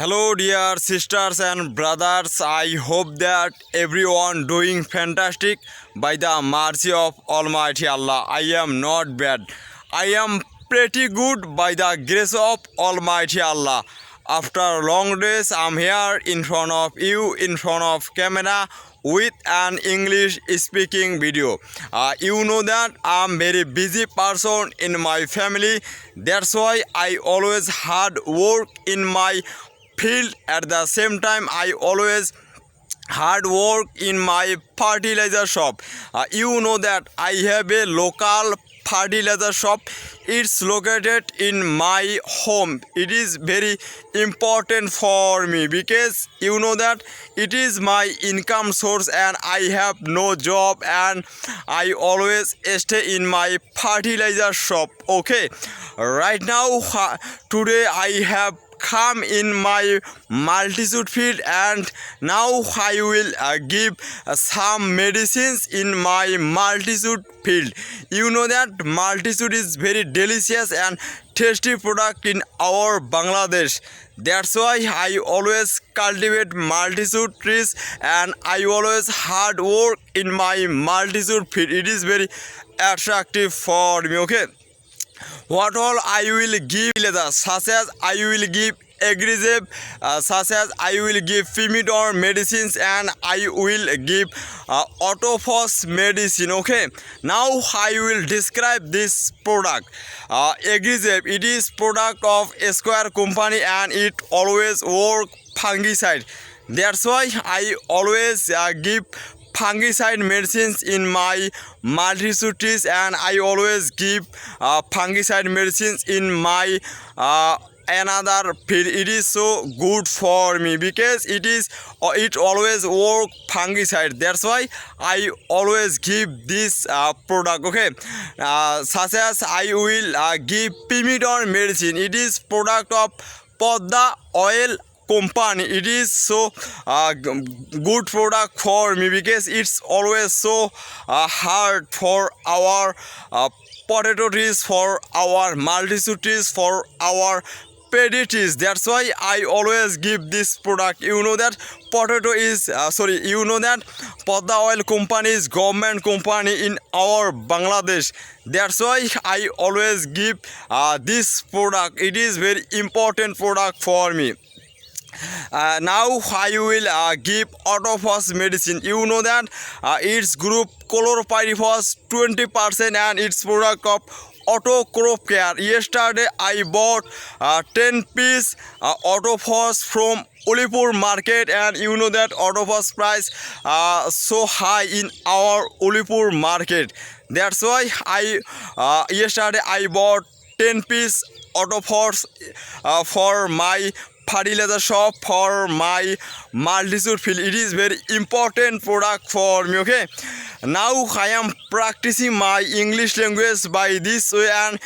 Hello dear sisters and brothers I hope that every one doing fantastic by the mercy of almighty Allah I am not bad I am pretty good by the grace of almighty Allah after long days am here in front of you in front of camera with an English speaking video you know that I am very busy person in my family that's why I always hard work in my field at the same time I always hard work in my fertilizer shop uh, you know that I have a local fertilizer shop it's located in my home it is very important for me because you know that it is my income source and i have no job and i always stay in my fertilizer shop okay right now today i have come in my multitude field and now I will uh, give uh, some medicines in my multitude field. You know that multitude is very delicious and tasty product in our Bangladesh. That's why I always cultivate multitude trees and I always hard work in my multitude field. It is very attractive for me, okay? What all I will give leather such as I will give aggressive uh, such as I will give pimidor medicines and I will give uh, autophos medicine okay now I will describe this product uh, aggressive it is product of square company and it always work fungicide that's why I always uh, give fungicide medicines in my multitudes and I always give uh, fungicide medicines in my uh, another field it is so good for me because it is it always work fungicide that's why i always give this uh, product okay uh, such as i will uh, give pimidon medicine it is product of podda oil company it is so good product for me because it's always so hard for our potato trees for our মাল্টিসুটিস for our পেডিট is that's why I always give this product you know that potato is sorry you know that Padma oil company is government company in our Bangladesh that's why I always give this product it is very important product for me Uh, now I will uh, give autophos medicine. You know that uh, its group chlorpyrifos 20% and its product of auto crop care. Yesterday I bought 10 piece autophos from Ulippur market, and you know that autophos price so high in our Ulippur market. That's why I yesterday I bought 10 piece autophos for my fertiliser সব for my মাল্টিসুর field it is very important product for me okay now I am practising my English language by this way and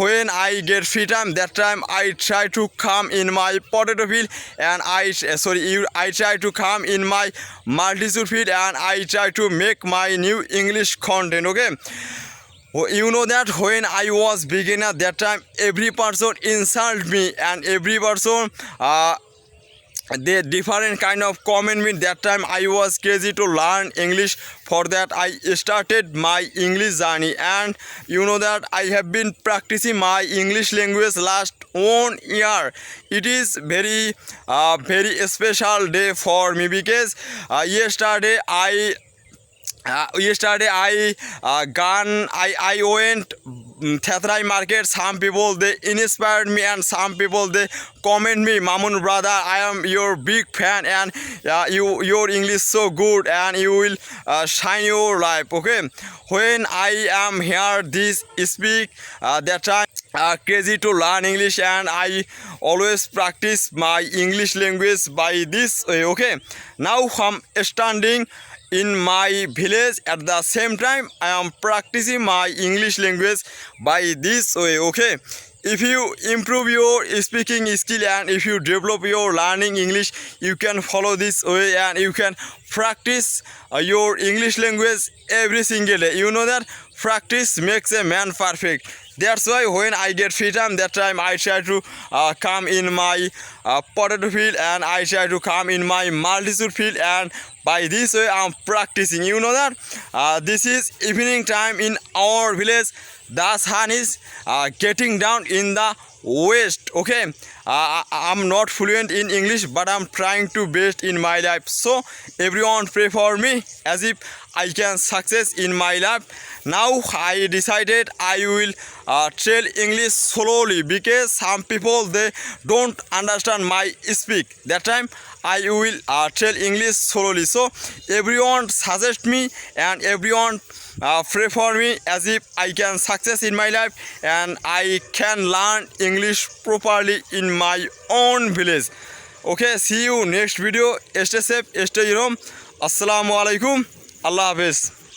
when I get free time that time I try to come in my potato field and I sorry you I try to come in my মাল্টিসুর field and I try to make my new English content okay you know that when I was beginner that time every person insult me and every person uh, they different kind of comment me that time I was crazy to learn English for that I started my English journey and you know that I have been practicing my English language last one year it is very uh, very special day for me because uh, yesterday I yesterday I uh, gone I, I went Thetrai market some people they inspired me and some people they comment me Mamun brother I am your big fan and uh, you your English so good and you will uh, shine your life okay when I am here this speak uh, that time uh, crazy to learn English and I always practice my English language by this way okay now from standing in my village at the same time i am practicing my english language by this way okay if you improve your speaking skill and if you develop your learning english you can follow this way and you can practice your english language every single day you know that practice makes a man perfect that's why when i get free time that time i try to uh, come in my uh, potato field and i try to come in my multitude field and By this way, I'm practicing. You know that uh, this is evening time in our village. The sun is uh, getting down in the west. Okay, uh, I'm not fluent in English, but I'm trying to best in my life. So everyone pray for me as if I can success in my life. Now I decided I will uh, tell English slowly because some people they don't understand my speak. That time I will trail English solely so every one suggest me and every one pray for me as if I can success in my life and I can learn English properly in my own village okay see you next video stay safe stay home আসসালামু আলাইকুম আল্লাহ হাফেজ